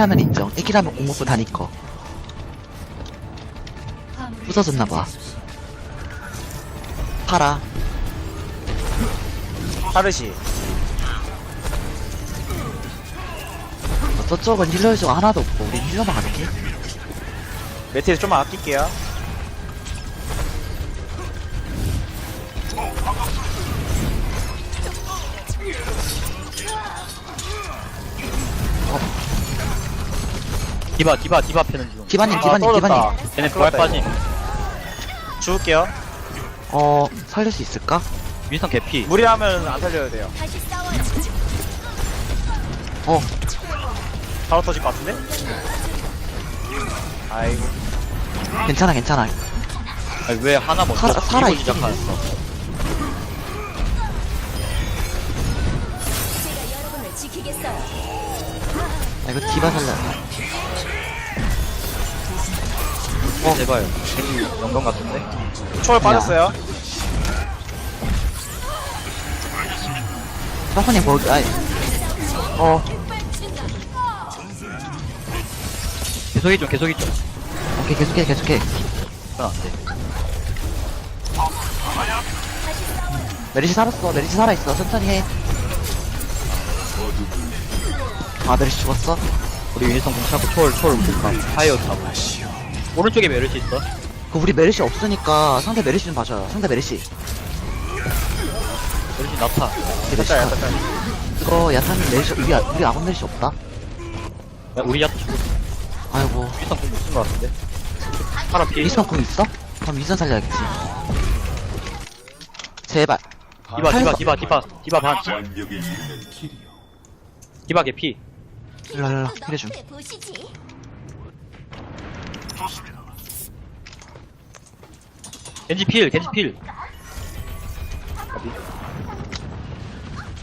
하면 인정. 애기라면 공목부 다니커. 부서졌나봐. 팔아. 파르시 어, 저쪽은 힐러 유저가 하나도 없고, 우린 힐러만 가득해. 메테리 좀만 아낄게요 디바 디바 디바 패는 중 디바님, 아, 디바님, 떨어졌다. 디바님. 걔네 부활 빠짐 죽을게요 어, 살릴 수 있을까? 윈선 개피 무리하면 안 살려야 돼요 어, 바로 터질 것 같은데? 아이고 괜찮아, 괜찮아. 아니 왜 하나 먼저 살아- 살아 밀고 있긴 시작하였어 여러분을 지키겠어요. 아, 이거 디바 살려. 어 제발 괜히 영광 같은데 초월 빠졌어요 사모님, 뭐, 아이. 어, 계속이 좀 계속이 좀 오케이, 계속해, 계속해. 이건 안 돼 메리시 살았어, 메리시 살아있어. 천천히 해. 아, 메리시 죽었어? 우리 윈선 공 차고 초월 초월 볼까 파이어 차고 오른쪽에 메르시 있어 그, 우리 메리시 없으니까 상대 메리시 좀 봐줘요. 상대 메리시. 메르시 나타 컷. 됐다 이거 야타님 메리시, 우리, 아- 우리 아군 메리시 없다? 야, 우리 야타 죽고 아이고. 윈선 공 못쓴 거 같은데 파라 피해 미스만 공 있어? 그럼 미선 살려야겠지. 제발. 디바 디바 디바 디바 디바 반. 디바 개피 일로, 일로, 일로. 너프에 보시지. 겐지 필 겐지 필 어디?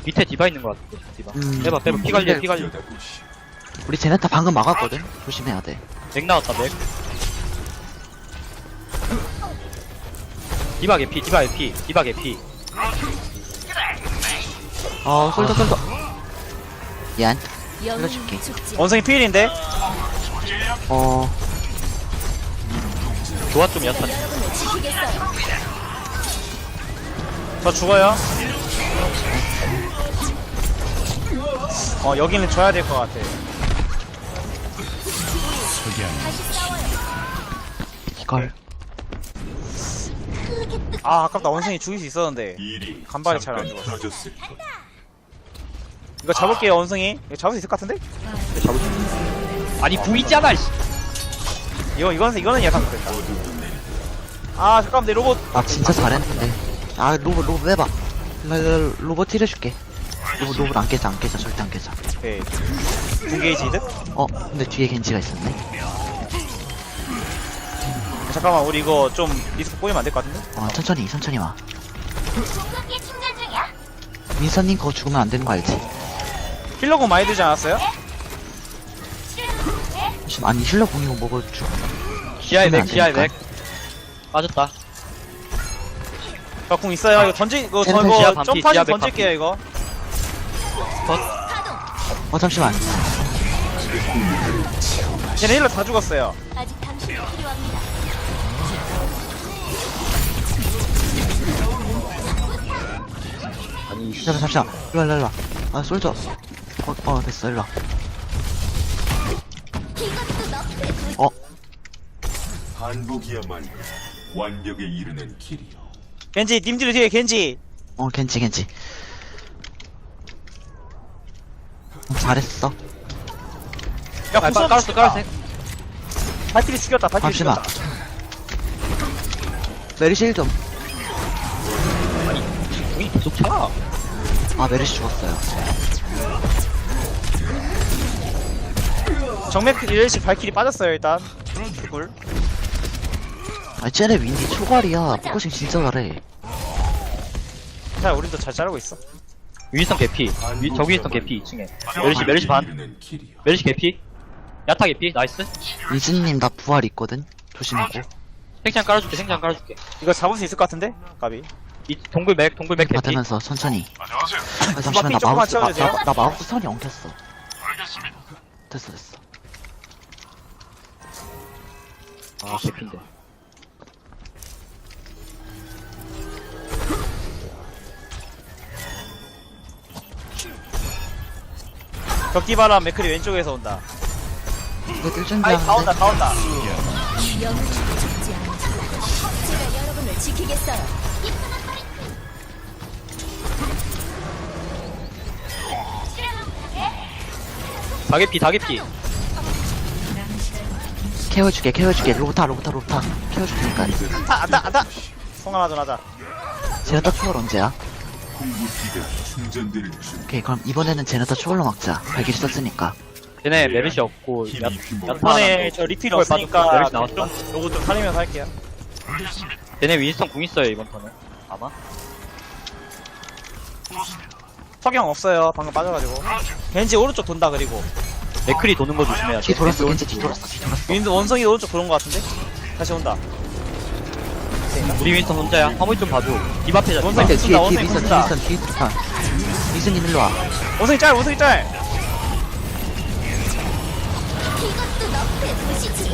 밑에 디바 있는 거 같은데 디바 음. 빼봐 빼봐 피 관리해 피 관리 뛰어다보시. 우리 제네타 방금 막았거든? 조심해야 돼. 맥 나왔다 맥 디바 개피 디바 개피 디바 개피 어, 솔더, 솔더. 미안. 죽지 원숭이 피일인데? 어, 교환 좀 여러분을 지키겠어요. 저 죽어요. 어 여기는 줘야 될 것 같아. 이걸. 아 아깝다. 원숭이 죽일 수 있었는데. 간발이 잘안 잠깐 죽었어. 이거 잡을게요 원숭이 이거 잡을 수 있을 것 같은데? 잡을 수 있어 아니 궁 있잖아 씨. 이거 이건 이거는 예상 못했다 아 잠깐만 내 로봇 아, 진짜 잘했는데. 아, 로봇, 로봇 해봐. 로봇 힐해줄게. 로봇, 로봇 안 깨져, 안 깨져. 절대 안 깨져. 오케이 중게이지 이득? 어, 근데 뒤에 겐지가 있었네. 잠깐만 우리 이거 좀 리스크 꼬이면 안 될 것 같은데? 어, 천천히, 천천히 와. 민서님 그거 죽으면 안 되는 거 알지? 힐러공 많이 들지 않았어요? 지금 아니 힐러 공이고 죽으면 맥안 지하에 되니까. 맥 빠졌다 저궁 있어요 이거 던지 이거 저 쟤는 이거 반피, 백 던질게요 이거 어 잠시만. 쟤네 힐러 다 죽었어요 아직 당신이 필요합니다. 잠시만 잠시만. 일로 와, 일로 와, 일로. 와. 아 솔져. 어, 어 됐어 일로. 어 반복이야말로 완벽에 이르는 길이요. 겐지 님들 뒤에 겐지 어 겐지 겐지. 어, 잘했어. 야 아, 구석 깔았어 깔았어 발길이 죽였다 발길이 잠시만. 죽였다 메리시 힐 좀. 궁이 계속 차아 메리시 죽었어요. 정맥 릴씩 발길이 빠졌어요 일단 꿀 아 쟤네 윈디 초갈이야. 포커싱 진짜 잘해. 자 우리도 잘 자르고 있어 윈선 개피 위, 저 윈선 개피 2층에 메르시 메르시 반. 메르시 개피 야타 개피 나이스 리즈님 나 부활 있거든. 조심하고. 생장 깔아줄게 생장 깔아줄게 이거 잡을 수 있을 것 같은데? 가비 이 동굴 맥 동굴 맥 개피 받으면서 천천히. 안녕하세요. 아, 잠시만 나 마우스 나. 나, 나 마우스 선이 엉켰어. 됐어 됐어. 아, 개핀데. 벽기바람 맥클이 왼쪽에서 온다 이거 뜰 아이 다 온다 다 온다 영웅은 죽지 않아. 제가 여러분을 지키겠어요. 다개피, 다개피. 케어줄게 케어줄게 로타 로타 로타 케어줄테니까 안타 안타 송 하나 좀 하자 제네타 초월 언제야? 오케이 그럼 이번에는 제네타 초월로 막자 발길이 썼으니까 쟤네 메르시 없고, 야, 휘몰아. 이번에 저 리필 초월 없으니까 빠졌고, 메르시 나왔다. 좀 요거 좀 살리면서 할게요 쟤네 윈스턴 궁 있어요, 이번 턴은. 아마? 석영 없어요 방금 빠져가지고 겐지 오른쪽 돈다 그리고 맥클이 도는 거 조심해야 뒤 돼. 돌았어 겐지 뒤 돌았어 뒤 돌았어 윈드 원성이 오른쪽 도는 거 같은데 다시 온다 우리 윈스턴 혼자야. 화물 좀 봐줘. 딥 앞에 원숭이 잡자. 뒤에 뒤에 원숭이 뒤에 미선 본다. 미선 뒤에 미선 미선님 일로 와 원성이 짤 원성이 짤 이것도 너프의 도시지.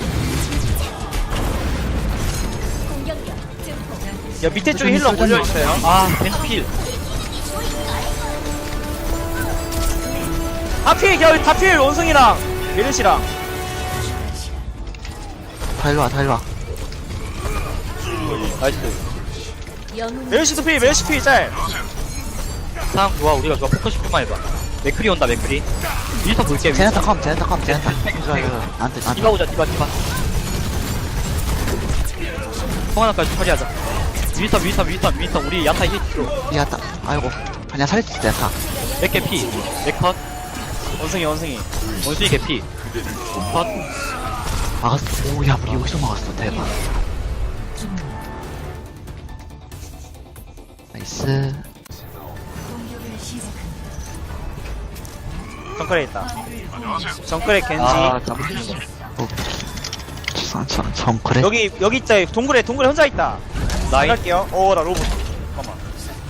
공격력 증폭. 야 밑에 쪽에 힐러 몰려있어요 아, 벤스필. 하필 겨울 하필 원숭이랑 메르시랑 다 일로 와 다 일로 와 나이스. 메르시도 필 메르시 필짤 상황 좋아, 우리가 좋아. 포커싱 좀만 해봐. 맥클이 온다, 맥클이. 윈스턴 볼게, 윈스턴. 제네타 컴 제네타 컴 제네타 이거 이거 나한테 디바 나한테 오자, 디바, 디바. 성하나까지 처리하자. 윈스턴, 윈스턴, 윈스턴, 윈스턴. 우리 야타 힐 줘. 미안하다 아이고 그냥 살릴 수 있다 야타 맥 개 피. 맥컷. 원숭이 원숭이 원숭이 개피. 컷. 막았어 오야 우리 여기서 막았어 대박 나이스 정크레 있다 정크레 겐지 아, 있어. 어, 정, 정, 정, 그래? 여기 여기 있다 동굴에 동굴에 혼자 있다 나이. 갈게요 오나 로봇 잠깐만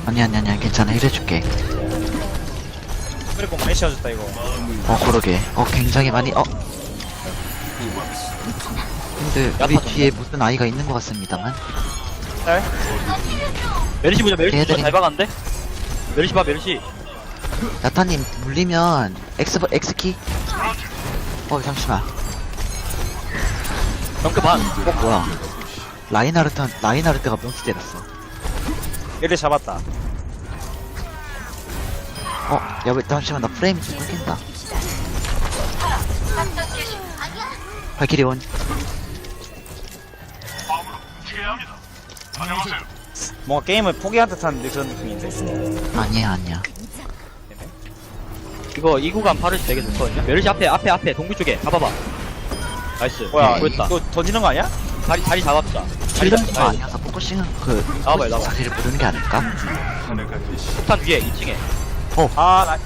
아니, 아니, 아니, 괜찮아. 이래줄게. 꼭 많이 씌워줬다 이거 어, 그러게. 어, 굉장히 많이, 어. 근데, 우리. 뒤에 무슨 아이가 있는 것 같습니다만. 짤 메르시 보자, 메르시 보자. 걔네들이- 잘 박았는데? 메르시 봐, 메르시. 야타님, 물리면, X, X키? 어, 잠시만. 덩크 반. 어, 뭐야. 라인하르트, 라인하르트가 명수 때렸어. 얘를 잡았다 어, 야, 왜, 잠시만, 나 프레임 좀 끊긴다. 발키리 원. 뭔가 게임을 포기한 듯한 그런 느낌인데 아니야, 아니야. 이거 이 구간 파르시 되게 좋거든요. 메르시 앞에, 앞에, 앞에, 동굴 쪽에. 잡아봐. 나이스. 뭐야 보였다. 이거 던지는 거 아니야? 자리, 자리 잡았다. 자리 킬러가 잡자. 아니어서 포커싱은 그, 나와봐요, 나와봐. 자리를 모르는 게 아닐까? 폭탄 위에, 2층에. 아 나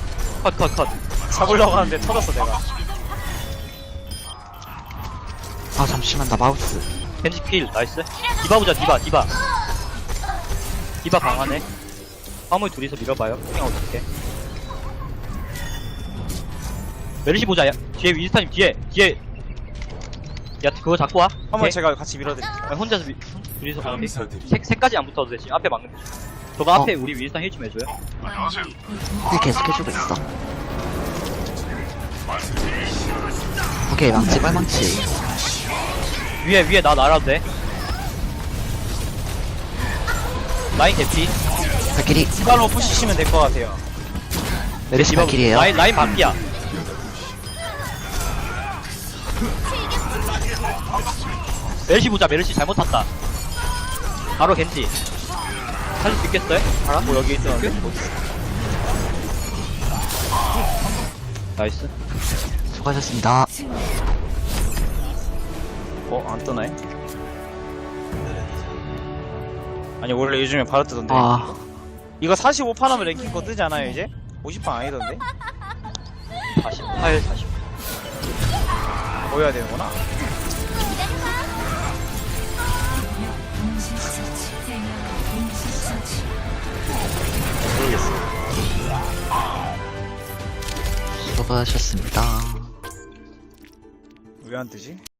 컷, 컷, 컷. 잡으려고 하는데 터졌어 내가 아, 잠시만, 나 마우스. 겐지 필, 나이스. 디바 보자, 디바, 디바. 디바 강하네. 화물 둘이서 밀어봐요. 그냥 어떡해. 메르시 보자, 야. 뒤에 윈스타님, 뒤에, 뒤에. 야, 그거 잡고 와. 한번 오케이? 제가 같이 밀어드릴게요 아, 혼자서 미, 혼- 둘이서 가는 게. 감사드립니다. 색, 색까지 안 붙어도 돼. 지금 앞에 막는 거. 저거 어. 앞에 우리 윈스타 힐좀 해줘요. 힐 계속 해주고 있어. 오케이, 망치, 빨망치. 위에, 위에 나 날아도 돼. 라인 개피. 발키리, 디발로 부시시면 될 것 같아요 메르시 디바 발키리에요. 라인, 라인 반피야. 메르시 보자, 메르시 잘못 탔다. 바로 겐지. 수 있겠어요? 알아? 뭐 여기 있었는데 나이스. 수고하셨습니다. 어? 안 뜨네 아니 원래 요즘에 바로 뜨던데 아, 이거 45판 하면 랭킹 거 뜨지 않아요 이제? 50판 아니던데? 48, 40. 보여야 되는구나 수고하셨습니다. 왜 안 뜨지?